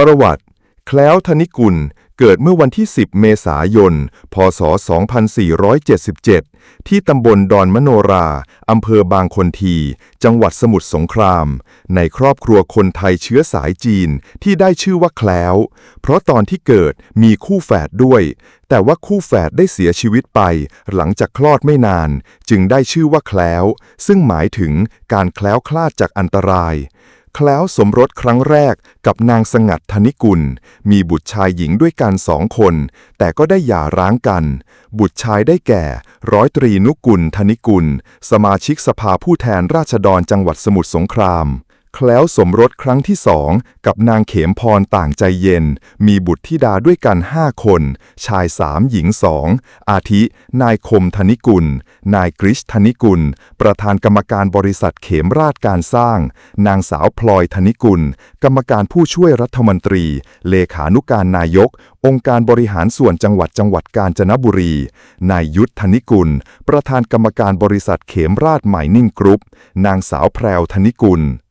ประวัติ แคล้วธนิกุล เกิดเมื่อวันที่ 10 เมษายน พศ 2477 ที่ตำบลดอนมโนรา อำเภอบางคนที จังหวัดสมุทรสงคราม ในครอบครัวคนไทยเชื้อสายจีนที่ได้ชื่อว่าแคล้ว เพราะตอนที่เกิดมีคู่แฝดด้วย แต่ว่าคู่แฝดได้เสียชีวิตไป หลังจากคลอดไม่นาน จึงได้ชื่อว่าแคล้ว ซึ่งหมายถึงการแคล้วคลาดจากอันตราย แคล้วสมรสครั้งแรกกับนางสงัดธนิกุล มีบุตรชายหญิงด้วยกันสองคน แต่ก็ได้หย่าร้างกัน บุตรชายได้แก่ ร้อยตรีนุกุลธนิกุล สมาชิกสภาผู้แทนราษฎรจังหวัดสมุทรสงคราม แคล้วสมรสครั้งที่สองกับนางเขมพรต่างใจเย็น มีบุตรธิดาด้วยกันห้าคน ชายสามหญิงสอง อาทิ นายคมธนิกุล นายกริชธนิกุล ประธานกรรมการบริษัทเขมราชการสร้าง นางสาวพลอยธนิกุล กรรมการผู้ช่วยรัฐมนตรี เลขานุการนายก องค์การบริหารส่วนจังหวัดจังหวัดกาญจนบุรี นายยุทธธนิกุล ประธานกรรมการบริษัทเขมราชไมนิ่งกรุ๊ป นางสาวแพรวธนิกุล